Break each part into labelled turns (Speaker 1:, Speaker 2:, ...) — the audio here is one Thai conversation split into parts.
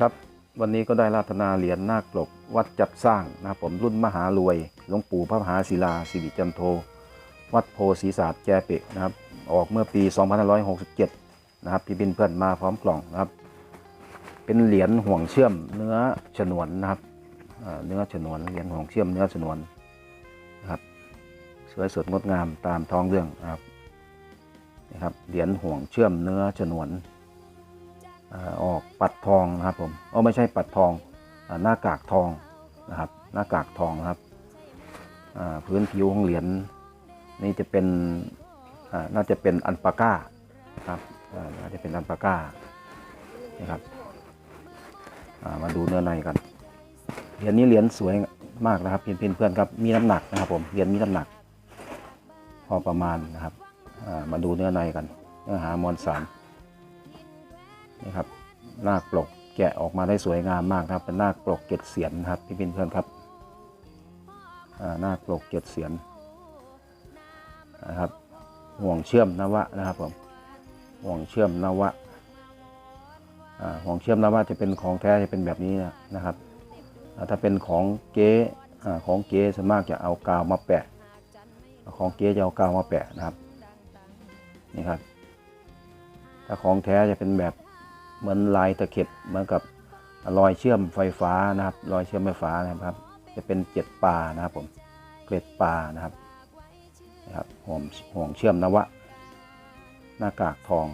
Speaker 1: ครับวันนี้ก็ได้ราธนาเหรียญนาคปลกวัดจัดสร้างนะผมรุ่นมหารวยหลวงปู่พระมหาศิลาสิริจันโท วัดโพศรีศาสตร์แจเปะนะครับออกเมื่อปี 2567 นะครับพี่บินเพื่อนมาพร้อมกล่องนะครับ เป็นเหรียญห่วงเชื่อมเนื้อฉนวนนะครับเนื้อฉนวนเหรียญห่วงเชื่อมเนื้อฉนวนนะครับสวยสดงดงามตามท้องเรื่องนะครับนะครับเหรียญห่วงเชื่อมเนื้อฉนวนออ ปัดทองนะครับผมอ๋อไม่ใช่ปัดทองหน้ากากทองนะครับหน้ากากทองนะครับอ่าพื้นผิวของเหรียญนี่จะเป็นอ่าน่าจะเป็นอันปาก้าครับอ่าน่าจะเป็นอันปาก้านะครับอ่ามาดูเนื้อในกันเหรียญนี้เหรียญสวยมากนะครับเพื่อนเพื่อนครับมีน้ำหนักนะครับผมเหรียญมีน้ำหนัก พอประมาณนะครับอ่ามาดูเนื้อในกันเนื้อหามวลสารนี่ครับ นาคปลกแกะออกมาได้สวยงามมากนะครับ เป็นนาคปลกเกล็ดเสียนครับพี่เพื่อนๆครับนาคปลกเกล็ดเสียนนะครับห่วงเชื่อมนวะนะครับผมห่วงเชื่อมนวะห่วงเชื่อมนวะจะเป็นของแท้จะเป็นแบบนี้นะครับถ้าเป็นของเก๊อ่าของเก๊ส่วนมากจะเอากาวมาแปะ ของเก๊จะเอากาวมาแปะนะครับนี่ครับถ้าของแท้จะเป็นแบบ เหมือนลายตะเข็บเหมือนกับรอยเชื่อมไฟฟ้านะครับ รอยเชื่อมไฟฟ้านะครับ จะเป็นเกล็ดปลานะครับผมเกล็ดปลานะครับนะครับห่วงห่วงเชื่อมนวะ หน้ากากทอง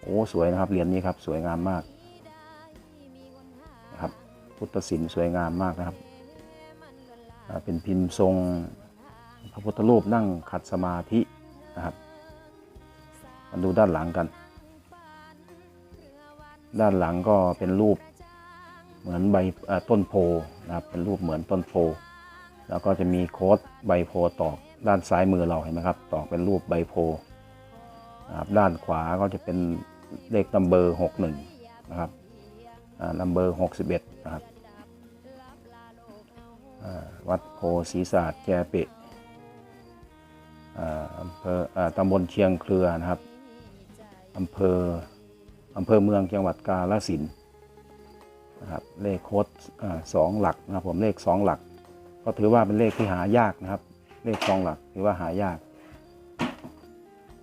Speaker 1: โอ้สวยนะครับเหรียญนี้ครับสวยงามมากนะครับ พุทธศิลป์สวยงามมากนะครับ เป็นพิมพ์ทรงพระพุทธรูปนั่งขัดสมาธินะครับมาดูด้านหลังกัน ด้านหลังก็เป็นรูปเหมือนใบต้นโพนะครับเป็นรูปเหมือนต้นโพ แล้วก็จะมีโค้ดใบโพตอกด้านซ้ายมือเราเห็นไหมครับ ตอกเป็นรูปใบโพนะครับด้านขวาก็จะเป็นเลขนัมเบอร์หกหนึ่งนะครับนัมเบอร์หกสิบเอ็ดนะครับวัดโพศรีศาสตร์แจเปะอ่าอำเภออ่าตำบลเชียงเครือนะครับอำเภอ อำเภอเมืองจังหวัดกาฬสินนะครับเลขโค้ดสองหลักนะครับผมเลขสองหลัก ก็ถือว่าเป็นเลขที่หายากนะครับ เลขสองหลักถือว่าหายาก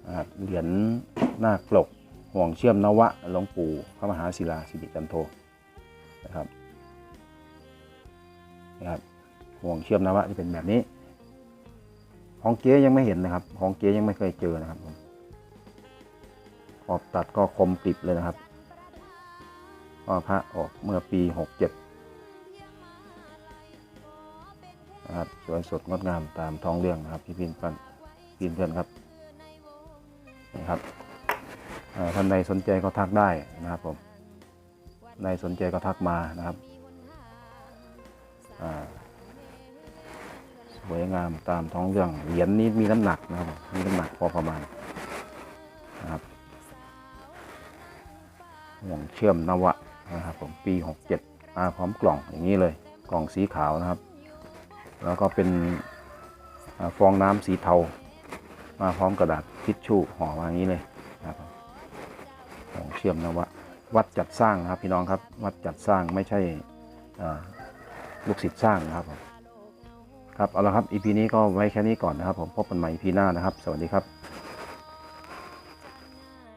Speaker 1: นะครับเหรียญหน้าคปลกห่วงเชื่อมนวะหลวงปู่พระมหาศิลาสิริจันโทนะครับนะครับห่วงเชื่อมนวะจะเป็นแบบนี้ ของเก๊ยังไม่เห็นนะครับ ของเก๊ยังไม่เคยเจอนะครับผม ขอบตัดก็คมกริบเลยนะครับก็พระออกเมื่อปีหกเจ็ดนะครับสวยสดงดงามตามท้องเรื่องนะครับพี่พินปันพินเพื่อนครับนะครับอ่าท่านใดสนใจก็ทักได้นะครับผมใดสนใจก็ทักมานะครับอ่าสวยงามตามท้องเรื่องเหรียญนี้มีน้ำหนักนะครับมีน้ำหนักพอประมาณนะครับ ห่วงเชื่อมนวะนะครับผมปี 67มาพร้อมกล่องอย่างนี้เลยกล่องสีขาวนะครับ แล้วก็เป็นฟองน้ำสีเทา มาพร้อมกระดาษทิชชู่ห่อมาอย่างนี้เลยนะครับห่วงเชื่อมนวะวัดจัดสร้างนะครับพี่น้องครับวัดจัดสร้างไม่ใช่ลูกศิษย์สร้างนะครับผมครับเอาละครับ EP นี้ก็ไว้แค่นี้ก่อนนะครับ ผมพบกันใหม่ EP หน้านะครับ สวัสดีครับ